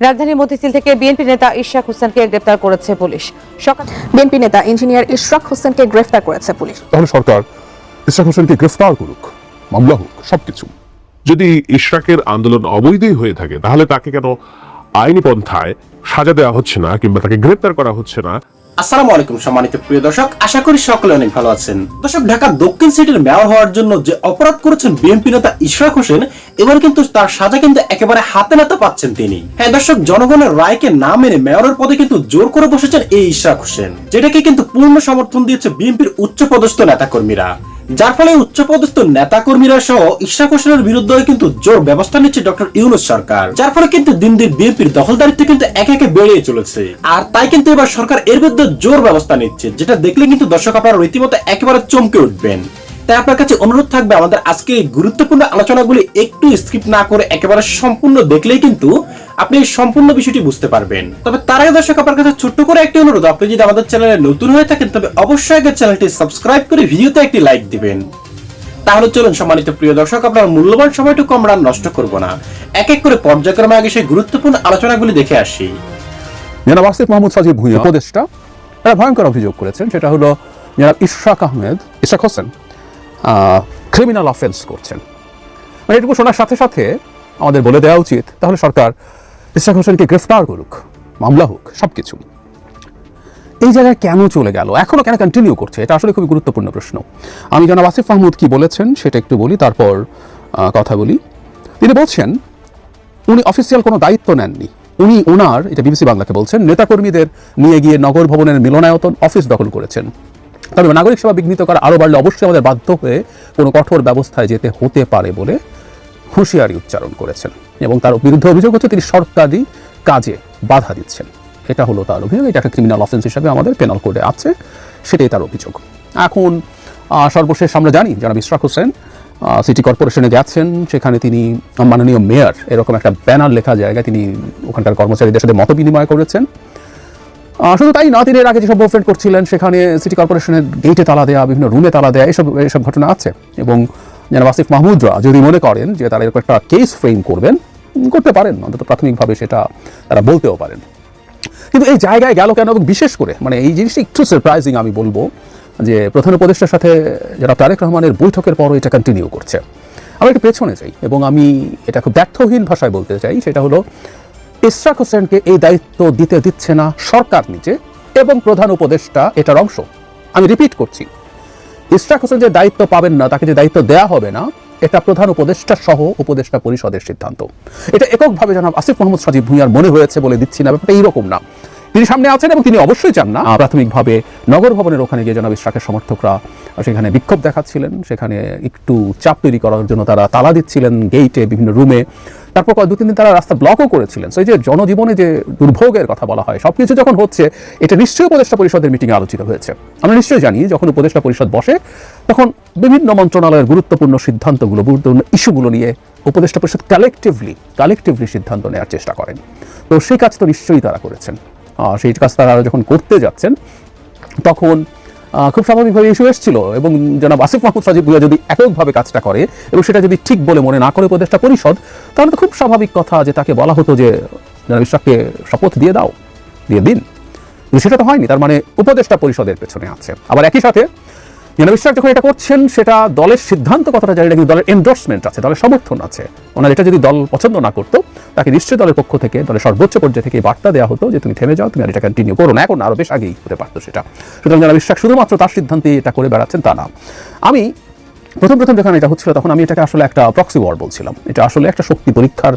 রাজধানীর মতিঝিল থেকে বিএনপি নেতা ইশরাক হোসেনকে গ্রেফতার করেছে পুলিশ। সকাল বিএনপি নেতা ইঞ্জিনিয়ার ইশরাক হোসেনকে গ্রেফতার করেছে পুলিশ। তাহলে সরকার ইশরাক হোসেনকে গ্রেফতার করুক মামলা হোক সবকিছু। যদি ইশরাকের আন্দোলন অবৈধই হয়ে থাকে তাহলে তাকে কেন আইনি পন্থায় সাজা দেওয়া হচ্ছে না কিংবা তাকে গ্রেপ্তার করা হচ্ছে না? আসসালামু আলাইকুম সম্মানিত প্রিয় দর্শক, আশা করি সকলে অনেক ভালো আছেন। দর্শক, ঢাকা দক্ষিণ সিটির মেয়র হওয়ার জন্য যে অপরাধ করেছেন বিএনপি নেতা ইশরাক হোসেন, এবার কিন্তু তার সাজা কিন্তু একেবারে হাতে নাতে পাচ্ছেন তিনি। হ্যাঁ দর্শক, জনগণের রায়কে না মেনে মেয়রের পদে কিন্তু জোর করে বসেছেন এই ইশরাক হোসেন, যেটাকে কিন্তু পূর্ণ সমর্থন দিয়েছে বিএনপির উচ্চ পদস্থ নেতাকর্মীরা। যার ফলে উচ্চপদস্থ নেতাকর্মীরা সহ ইশরাক ঘোষণের বিরুদ্ধে কিন্তু জোর ব্যবস্থা নিচ্ছে ডক্টর ইউনুস সরকার। যার ফলে কিন্তু দিন দিন বিএনপির দখলদারিত্ব কিন্তু একে একে বেড়ে চলেছে। আর তাই কিন্তু এবার সরকার এর বিরুদ্ধে জোর ব্যবস্থা নিচ্ছে, যেটা দেখলে কিন্তু দর্শক আপনারা রীতিমতো একেবারে চমকে উঠবেন। তাই আপনার কাছে অনুরোধ থাকবে আমাদের আজকে এই গুরুত্বপূর্ণ আলোচনাগুলি একটু স্কিপ না করে একেবারে সম্পূর্ণ দেখলেই কিন্তু আপনি এই সম্পূর্ণ বিষয়টি বুঝতে পারবেন। তবে তার আগে দর্শক আপনার কাছে ছোট্ট করে একটি অনুরোধ আপনি যদি আমাদের চ্যানেলে নতুন হয়ে থাকেন তবে অবশ্যই আগে চ্যানেলটি সাবস্ক্রাইব করে ভিডিওতে একটি লাইক দিবেন। তাহলে চলুন সম্মানিত প্রিয় দর্শক আপনার মূল্যবান সময়টুকু আমরা নষ্ট করব না। এক এক করে পর্যায়ক্রমে আগে সেই গুরুত্বপূর্ণ আলোচনাগুলি দেখে আসি। জনাব আসিফ মাহমুদ সাজিব ভুঁইয়া উপদেষ্টা। তারা ভয়ঙ্কর অভিযোগ করেছেন সেটা হলো জনাব ইশরাক আহমেদ ইশরাক হোসেন। ক্রিমিনাল অফেন্স করছেন। মানে এটুকু শোনার সাথে সাথে আমাদের বলে দেওয়া উচিত, তাহলে সরকার ইশরাক হোসেনকে গ্রেফতার করুক, মামলা হোক সব কিছু এই জায়গায় কেন চলে গেল? এখনও কেন কন্টিনিউ করছে? এটা আসলে খুবই গুরুত্বপূর্ণ প্রশ্ন। আমি জনাব আসিফ মাহমুদ কি বলেছেন, সেটা একটু বলি, তারপর কথা বলি। তিনি বলছেন, উনি অফিসিয়াল কোনো দায়িত্ব নেননি। উনি ওনার এটা বিবিসি বাংলাকে বলছেন, নেতাকর্মীদের নিয়ে গিয়ে নগর ভবনের মিলনায়তন অফিস দখল করেছেন। তবে নাগরিক সেবা বিঘ্নিত করা আরও বাড়লে অবশ্যই আমাদের বাধ্য হয়ে কোনো কঠোর ব্যবস্থায় যেতে হতে পারে বলে হুঁশিয়ারি উচ্চারণ করেছেন এবং তার বিরুদ্ধে অভিযোগ হচ্ছে তিনি সরকারি কাজে বাধা দিচ্ছেন। এটা হলো তার অভিযোগ, এটা একটা ক্রিমিনাল অফেন্স হিসাবে আমাদের পেনাল কোডে আছে, সেটাই তার অভিযোগ। এখন সর্বশেষ আমরা জানি যারা ইশরাক হোসেন সিটি কর্পোরেশনে যাচ্ছেন সেখানে তিনি মাননীয় মেয়র, এরকম একটা ব্যানার লেখা জায়গায় তিনি ওখানকার কর্মচারীদের সাথে মত বিনিময় করেছেন। শুধু তাই না, তিনি এর আগে যেসব মুভমেন্ট করছিলেন, সেখানে সিটি কর্পোরেশনের গেটে তালা দেওয়া বিভিন্ন রুমে তালা দেওয়া এসব এসব ঘটনা আছে। এবং যেন আসিফ মাহমুদরা যদি মনে করেন যে তারা এরকম একটা কেস ফ্রেম করবেন, করতে পারেন, অন্তত প্রাথমিকভাবে সেটা তারা বলতেও পারেন। কিন্তু এই জায়গায় গেল কেন? বিশেষ করে মানে এই জিনিসটা একটু সারপ্রাইজিং আমি বলব, যে প্রধান উপদেষ্টার সাথে যারা তারেক রহমানের বৈঠকের পরও এটা কন্টিনিউ করছে। আমি একটু পেছনে যাই, এবং আমি এটা খুব ব্যর্থহীন ভাষায় বলতে চাই, সেটা হলো ইশরাক হোসেনকে এই দায়িত্ব দিতে দিচ্ছে না সরকার নিজে এবং প্রধান উপদেষ্টা এটার অংশ। আমি রিপিট করছি। ইশরাক হোসেন যে দায়িত্ব পাবেন না, তাকে যে দায়িত্ব দেয়া হবে না, এটা প্রধান উপদেষ্টা সহ উপদেষ্টা পরিষদের সিদ্ধান্ত। এটা এককভাবে জানাব আসিফ মোহাম্মদ সাজিব ভুঁইয়ার মনে হয়েছে বলে দিচ্ছি না, ব্যাপারটা এইরকম না। তিনি সামনে আছেন এবং তিনি অবশ্যই চান না। প্রাথমিকভাবে নগর ভবনের ওখানে গিয়ে জনাব ইশরাকের সমর্থকরা সেখানে বিক্ষোভ দেখাচ্ছিলেন। সেখানে একটু চাপ তৈরি করার জন্য তারা তালা দিচ্ছিলেন গেইটে বিভিন্ন রুমে তারপর দু তিন দিন তারা রাস্তা ব্লকও করেছিলেন। সেই যে জনজীবনে যে দুর্ভোগের কথা বলা হয়, সবকিছু যখন হচ্ছে, এটা নিশ্চয়ই উপদেষ্টা পরিষদের মিটিংয়ে আলোচিত হয়েছে। আমরা নিশ্চয়ই জানি, যখন উপদেষ্টা পরিষদ বসে, তখন বিভিন্ন মন্ত্রণালয়ের গুরুত্বপূর্ণ সিদ্ধান্তগুলো, গুরুত্বপূর্ণ ইস্যুগুলো নিয়ে উপদেষ্টা পরিষদ কালেকটিভলি কালেকটিভলি সিদ্ধান্ত নেওয়ার চেষ্টা করেন। তো সেই কাজ তো নিশ্চয়ই তারা করেছেন। সেই কাজ তারা যখন করতে যাচ্ছেন, তখন খুব স্বাভাবিকভাবে ইস্যু এসেছিল এবং জনাব আসিফ মাহমুদ সাজিব ভুইয়া যদি এককভাবে কাজটা করে এবং সেটা যদি ঠিক বলে মনে না করে উপদেষ্টা পরিষদ, তাহলে তো খুব স্বাভাবিক কথা যে তাকে বলা হতো যে, জনাব ইশরাককে শপথ দিয়ে দাও, দিয়ে দিন। কিন্তু সেটা তো হয়নি, তার মানে উপদেষ্টা পরিষদের পেছনে আছে। আবার একই সাথে, জনাব ইশরাক যখন এটা করছেন, সেটা দলের সিদ্ধান্ত কথাটা জানি না, কিন্তু দলের এন্ডোর্সমেন্ট আছে, দলের সমর্থন আছে। ওনার এটা যদি দল পছন্দ না করতো তাকে নিশ্চয়ই দলের পক্ষ থেকে, দলের সর্বোচ্চ পর্যায়ে থেকে বার্তা দেওয়া হতো যে তুমি থেমে যাও, তুমি আর এটা কন্টিনিউ করো না। এখন আরও বেশ আগেই হতে পারতো সেটা। সুতরাং যারা বিশ্বাস শুধুমাত্র তার সিদ্ধান্তে এটা করে বেড়াচ্ছেন তা না। আমি প্রথম প্রথম যখন এটা হচ্ছিল, তখন আমি এটাকে আসলে একটা প্রক্সি ওয়ার বলছিলাম। এটা আসলে একটা শক্তি পরীক্ষার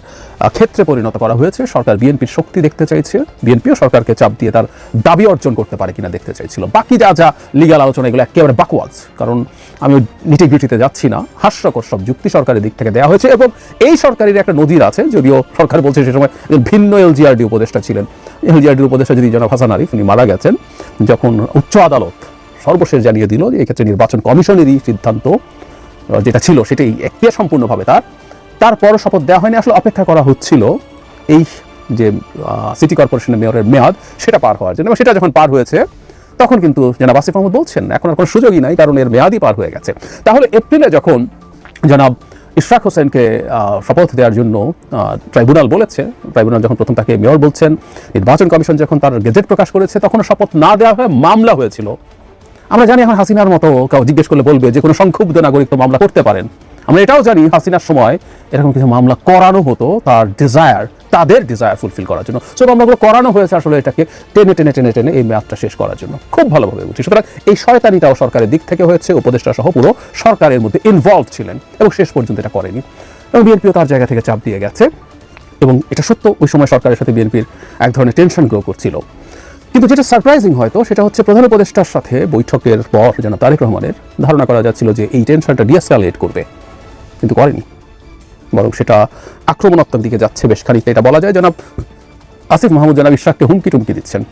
ক্ষেত্রে পরিণত করা হয়েছে। সরকার বিএনপির শক্তি দেখতে চাইছে। বিএনপিও সরকারকে চাপ দিয়ে তার দাবি অর্জন করতে পারে কিনা দেখতে চাইছিল। বাকি যা যা লিগাল আলোচনা, এগুলো একেবারে বাকওয়াজ কারণ আমি নিটিগ্রিটিতে যাচ্ছি না। হাস্যকর সব যুক্তি সরকারের দিক থেকে দেওয়া হয়েছে এবং এই সরকারের একটা নজির আছে, যদিও সরকার বলছে সে সময় ভিন্ন এলজিআরডি উপদেষ্টা ছিলেন। এলজিআরডির উপদেষ্টা যদি জনাব হাসান আরিফ, উনি মারা গেছেন, যখন উচ্চ আদালত সর্বশেষ জানিয়ে দিল যে এক্ষেত্রে নির্বাচন কমিশনেরই সিদ্ধান্ত যেটা ছিল সেটাই এখতিয়ার সম্পূর্ণভাবে তার। তারপরও শপথ দেওয়া হয়নি, আসলে অপেক্ষা করা হচ্ছিল এই যে সিটি কর্পোরেশনের মেয়রের মেয়াদ, সেটা পার হওয়ার জন্য। সেটা যখন পার হয়েছে, তখন কিন্তু জনাব আসিফ মাহমুদ বলছেন, এখন আর কোনো সুযোগই নাই, কারণ এর মেয়াদই পার হয়ে গেছে। তাহলে এপ্রিলে যখন জনাব ইশরাক হোসেনকে শপথ দেওয়ার জন্য ট্রাইব্যুনাল বলেছে, ট্রাইব্যুনাল যখন প্রথম তাকে মেয়র বলছেন, নির্বাচন কমিশন যখন তার গেজেট প্রকাশ করেছে তখন শপথ না দেওয়া হয়ে মামলা হয়েছিল। আমরা জানি এখন হাসিনার মতো কাউ জিজ্ঞেস করলে বলবে যে কোনো সংক্ষুব্ধ নাগরিক তো মামলা করতে পারেন। আমরা এটাও জানি হাসিনার সময় এরকম কিছু মামলা করানো হতো তার ডিজায়ার তাদের ডিজায়ার ফুলফিল করার জন্য। সো মামলাগুলো করানো হয়েছে আসলে এটাকে টেনে টেনে টেনে টেনে এই মেয়াদটা শেষ করার জন্য। খুব ভালোভাবে বুঝছি সুতরাং এই শয়তানিটাও সরকারের দিক থেকে হয়েছে উপদেষ্টা সহ পুরো সরকারের মধ্যে ইনভলভ ছিলেন এবং শেষ পর্যন্ত এটা করেনি। এবং বিএনপিও তার জায়গা থেকে চাপ দিয়ে গেছে। এবং এটা সত্য, ওই সময় সরকারের সাথে বিএনপির এক ধরনের টেনশন গ্রো করছিল। কিন্তু যেটা সারপ্রাইজিং হয়তো, সেটা হচ্ছে প্রধান উপদেষ্টার সাথে বৈঠকের পর যেন তারেক রহমানের ধারণা করা যাচ্ছিল যে এই টেনশনটা ডিএসকালেট করবে। কিন্তু করেনি। বরং সেটা আক্রমণাত্মক দিকে যাচ্ছে বেশ খানিকটা। এটা বলা যায়, জনাব আসিফ মাহমুদ জনাব ইশরাককে হুমকি টুমকি দিচ্ছেন।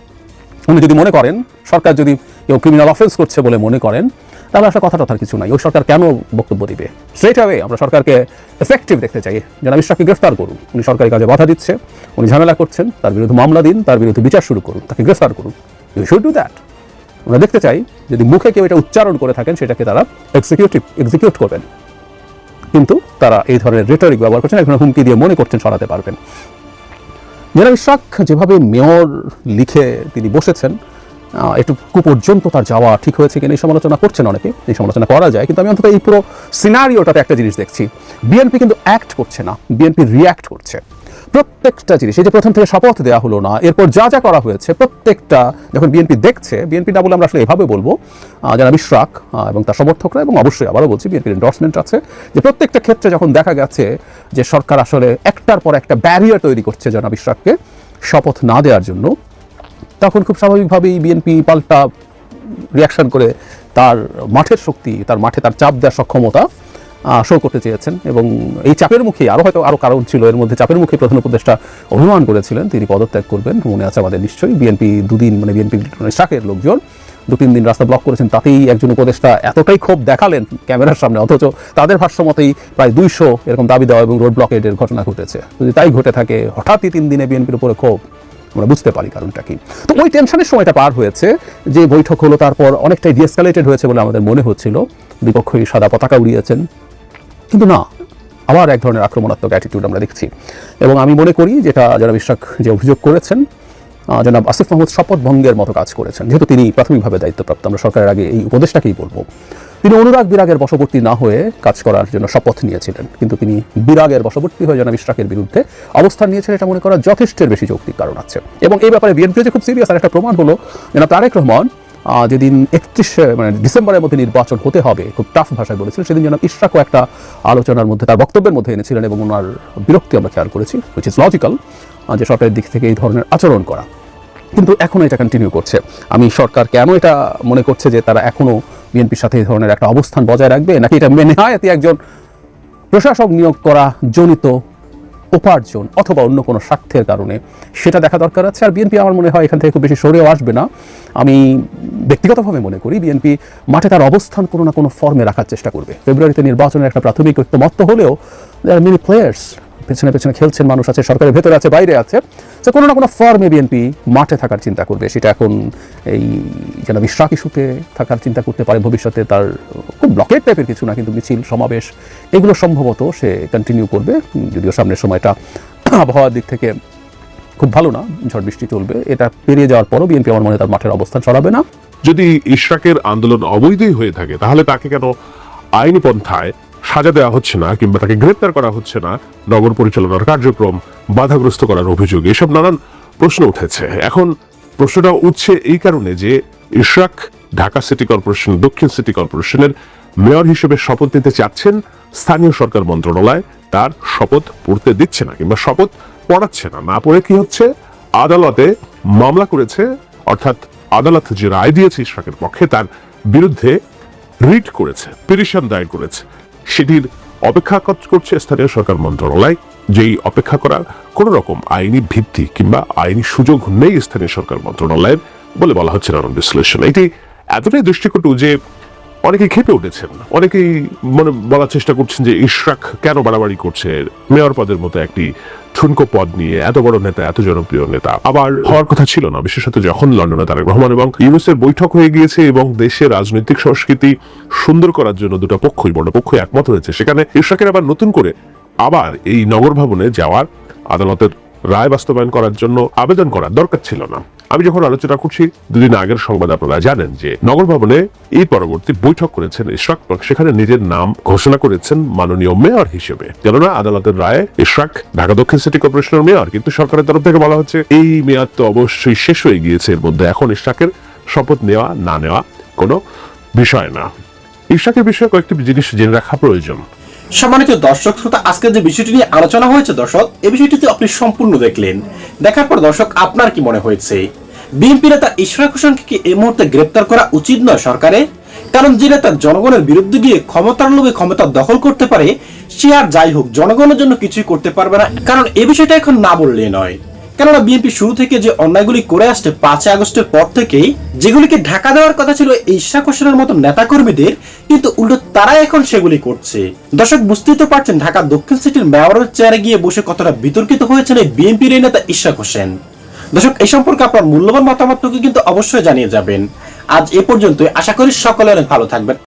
উনি যদি মনে করেন, সরকার যদি কেউ ক্রিমিনাল অফেন্স করছে বলে মনে করেন, তাহলে আসলে কথা টথার কিছু নাই। ওই সরকার কেন বক্তব্য দিবে? স্ট্রেট অ্যাওয়ে আমরা সরকারকে এফেক্টিভ দেখতে চাই। জনাব ইশরাককে গ্রেফতার করুন। উনি সরকারি কাজে বাধা দিচ্ছে, উনি ঝামেলা করছেন, তার বিরুদ্ধে মামলা দিন, তার বিরুদ্ধে বিচার শুরু করুন, তাকে গ্রেফতার করুন। ইউ শুড ডু দ্যাট আমরা দেখতে চাই, যদি মুখে কেউ এটা উচ্চারণ করে থাকেন, সেটাকে তারা এক্সিকিউটিভ এক্সিকিউট করবেন। কিন্তু তারা এই ধরনের রেটরিক ব্যবহার করছেন এখন হুমকি দিয়ে মনে করছেন সরাতে পারবেন। জেনারেল ইশরাক, যেভাবে মেয়র লিখে তিনি বসেছেন এটুকু পর্যন্ত তার যাওয়া ঠিক হয়েছে কিনা এই সমালোচনা করছেন অনেকে এই সমালোচনা করা যায় কিন্তু আমি অন্তত এই পুরো সিনারিওটাতে একটা জিনিস দেখছি। বিএনপি কিন্তু অ্যাক্ট করছে না বিএনপি রিয়্যাক্ট করছে। প্রত্যেকটা জিনিস এই যে প্রথম থেকে শপথ দেওয়া হলো না এরপর যা যা করা হয়েছে প্রত্যেকটা যখন বিএনপি দেখছে বিএনপি না বলে আমরা আসলে এভাবে বলব যারা আহ, এবং তার সমর্থকরা এবং অবশ্যই আবারও বলছি বিএনপির এন্ডোর্সমেন্ট আছে যে প্রত্যেকটা ক্ষেত্রে যখন দেখা গেছে যে সরকার আসলে একটার পর একটা ব্যারিয়ার তৈরি করছে জনাব ইশরাককে শপথ না দেওয়ার জন্য তখন খুব স্বাভাবিকভাবেই বিএনপি পাল্টা রিয়াকশন করে তার মাঠের শক্তি, তার মাঠে তার চাপ দেওয়ার সক্ষমতা শো করতে চেয়েছেন এবং এই চাপের মুখে আরও হয়তো আরও কারণ ছিল। এর মধ্যে চাপের মুখে প্রধান উপদেষ্টা অভিমান করেছিলেন, তিনি পদত্যাগ করবেন, মনে আছে আমাদের নিশ্চয়ই। বিএনপি দুদিন মানে বিএনপি শাখের লোকজন দু তিন দিন রাস্তা ব্লক করেছেন, তাতেই একজন উপদেষ্টা এতটাই ক্ষোভ দেখালেন ক্যামেরার সামনে, অথচ তাদের ভাষ্য মতেই প্রায় দুইশো এরকম দাবি দেওয়া এবং রোড ব্লকেডের ঘটনা ঘটেছে। যদি তাই ঘটে থাকে, হঠাৎই তিন দিনে বিএনপির উপরে ক্ষোভ। আমরা বুঝতে পারি কারণটা কি। তো ওই টেনশনের সময়টা পার হয়েছে যে বৈঠক হলো, তারপর অনেকটাই ডিএসকালেটেড হয়েছে বলে আমাদের মনে হচ্ছিল। বিপক্ষই সাদা পতাকা উড়িয়েছেন। কিন্তু না, আবার এক ধরনের আক্রমণাত্মক অ্যাটিটিউড আমরা দেখছি। এবং আমি মনে করি যেটা যারা বিশ্বাস যে অভিযোগ করেছেন জনাব আসিফ মাহমুদ শপথ ভঙ্গের মতো কাজ করেছেন। যেহেতু তিনি প্রাথমিকভাবে দায়িত্বপ্রাপ্ত, আমরা সরকারের আগে এই উপদেশটাকেই বলব। তিনি অনুরাগ বিরাগের বশবর্তী না হয়ে কাজ করার জন্য শপথ নিয়েছিলেন, কিন্তু তিনি বিরাগের বশবর্তী হয়ে জনাব ইশরাকের বিরুদ্ধে অবস্থান নিয়েছেন, এটা মনে করা যথেষ্টের বেশি যৌক্তিক কারণ আছে। এবং এই ব্যাপারে বিএনপি যে খুব সিরিয়াস আর একটা প্রমাণ হলো, জনাব তারেক রহমান যেদিন একত্রিশে মানে ডিসেম্বরের মধ্যে নির্বাচন হতে হবে, খুব টাফ ভাষায় বলেছিলেন, সেদিন যেন ইশরাকও একটা আলোচনার মধ্যে তার বক্তব্যের মধ্যে এনেছিলেন এবং ওনার বিরক্তি আমরা খেয়াল করেছি উইচ ইজ লজিক্যাল যে সরকারের দিক থেকে এই ধরনের আচরণ করা। কিন্তু এখনও এটা কন্টিনিউ করছে। আমি সরকার কেন এটা মনে করছে যে তারা এখনও বিএনপির সাথে এই ধরনের একটা অবস্থান বজায় রাখবে? নাকি এটা মেনে হয় একজন প্রশাসক নিয়োগ করা জনিত উপার্জন অথবা অন্য কোনো স্বার্থের কারণে সেটা দেখা দরকার আছে? আর বিএনপি আমার মনে হয় এখান থেকে খুব বেশি সরেও আসবে না। আমি ব্যক্তিগতভাবে মনে করি বিএনপি মাঠে তার অবস্থান কোনো না কোনো ফর্মে রাখার চেষ্টা করবে। ফেব্রুয়ারিতে নির্বাচনের একটা প্রাথমিক ঐক্যমত্য হলেও দেয়ার মেনি প্লেয়ার্স পেছনে পেছনে খেলছেন মানুষ আছে, সরকারের ভেতরে আছে, বাইরে আছে। তো কোনো না কোনো ফর্মে বিএনপি মাঠে থাকার চিন্তা করবে। সেটা এখন এই যেন বিশ্বাস ইস্যুতে থাকার চিন্তা করতে পারে, ভবিষ্যতে তার খুব ব্লকেট টাইপের কিছু না, কিন্তু মিছিল, সমাবেশ, এগুলো সম্ভবত সে কন্টিনিউ করবে। যদিও সামনের সময়টা আবহাওয়ার দিক থেকে খুব ভালো না, ঝড় বৃষ্টি চলবে। এটা পেরিয়ে যাওয়ার পরও বিএনপি আমার মনে তার মাঠের অবস্থান সরাবে না। যদি ইশরাকের আন্দোলন অবৈধই হয়ে থাকে, তাহলে তাকে কেন আইনি পন্থায় সাজা দেওয়া হচ্ছে না কিংবা তাকে গ্রেপ্তার করা হচ্ছে না, নগর পরিচালনার কার্যক্রম বাধাগ্রস্ত করার অভিযোগ এসব নানান প্রশ্ন উঠেছে। এখন প্রশ্নটা উঠছে এই কারণে যে ইশরাক ঢাকা সিটি কর্পোরেশন, দক্ষিণ সিটি কর্পোরেশনের মেয়র হিসেবে শপথ নিতে চাচ্ছেন স্থানীয় সরকার মন্ত্রণালয়। তার শপথ পড়তে দিচ্ছে না কিংবা শপথ পড়াচ্ছে না। না পড়ে কি হচ্ছে? আদালতে মামলা করেছে, অর্থাৎ আদালত যে রায় দিয়েছে ইশরাকের পক্ষে তার বিরুদ্ধে রিট করেছে, পিটিশন দায়ের করেছে। সেটির অপেক্ষা করছে স্থানীয় সরকার মন্ত্রণালয় যেই অপেক্ষা করার কোন রকম আইনি ভিত্তি কিংবা আইনি সুযোগ নেই স্থানীয় সরকার মন্ত্রণালয়ের বলে বলা হচ্ছে নানান বিশ্লেষণ। এটি এতটাই দৃষ্টিকটু যে অনেকেই খেপে উঠেছেন। অনেকেই মানে বলার চেষ্টা করছেন যে ইশরাক কেন বাড়াবাড়ি করছে? মেয়র পদের মতো একটি ঠুনকো পদ নিয়ে এত বড় নেতা, এত জনপ্রিয় নেতা। আবার হওয়ার কথা ছিল না, বিশেষত যখন লন্ডনে তারেক রহমান এবং ইউনুসের বৈঠক হয়ে গিয়েছে এবং দেশের রাজনৈতিক সংস্কৃতি সুন্দর করার জন্য দুটো পক্ষই, বড় পক্ষই একমত হয়েছে, সেখানে ইশরাকের আবার নতুন করে আবার এই নগর ভবনে যাওয়ার আদালতের রায় বাস্তবায়ন করার জন্য আবেদন করার দরকার ছিল না। আমি যখন আলোচনা করছি, দুদিন আগের সংবাদ আপনারা জানেন যে নগর ভবনে এই পরবর্তী বৈঠক করেছেন ইশরাক সেখানে নিজের নাম ঘোষণা করেছেন মাননীয় মেয়র হিসেবে। কেননা, আদালতের রায়ে ইশরাক, ঢাকা দক্ষিণ সিটি কর্পোরেশনের মেয়র, কিন্তু সরকারের তরফ থেকে বলা হচ্ছে, এই মেয়াদ তো অবশ্যই শেষ হয়ে গিয়েছে, এর মধ্যে এখন ইশরাকের শপথ নেওয়া, না নেওয়া কোনো বিষয় না। ইশরাকের বিষয়ে কয়েকটি জিনিস জেনে রাখা প্রয়োজন। সম্মানিত দর্শক শ্রোতা আজকে যে বিষয়টি নিয়ে আলোচনা হয়েছে দর্শক এই বিষয়টিতে আপনি সম্পূর্ণ দেখলেন। দেখার পর দর্শক, আপনার কি মনে হয়েছে? বিএনপি নেতা ঈশ্বর হোসেনকে কি এই মুহূর্তে গ্রেপ্তার করা উচিত নয় সরকারে? কারণ যে নেতা জনগণের বিরুদ্ধে গিয়ে ক্ষমতার লোভে ক্ষমতা দখল করতে পারে, সে আর যাই হোক, জনগণের জন্য কিছুই করতে পারবে না। কারণ এ বিষয়টা এখন না বললে নয়। কেননা বিএনপি শুরু থেকে যে অন্যায়গুলি করে আসছে পাঁচই আগস্টের পর থেকেই, যেগুলিকে ঢাকা দেওয়ার কথা ছিল এই ইশাক হোসেনের মতো নেতাকর্মীদের, কিন্তু উল্টো তারাই এখন সেগুলি করছে। দর্শক, বুঝতেই তো পারছেন ঢাকা দক্ষিণ সিটির মেয়রের চেয়ারে গিয়ে বসে কতটা বিতর্কিত হয়েছেন এই বিএনপির এই নেতা ইশাক হোসেন। দর্শক, এই সম্পর্কে আপনার মূল্যবান মতামতটুকু কিন্তু অবশ্যই জানিয়ে যাবেন। আজ এ পর্যন্তই, আশা করি সকলে অনেক ভালো থাকবেন।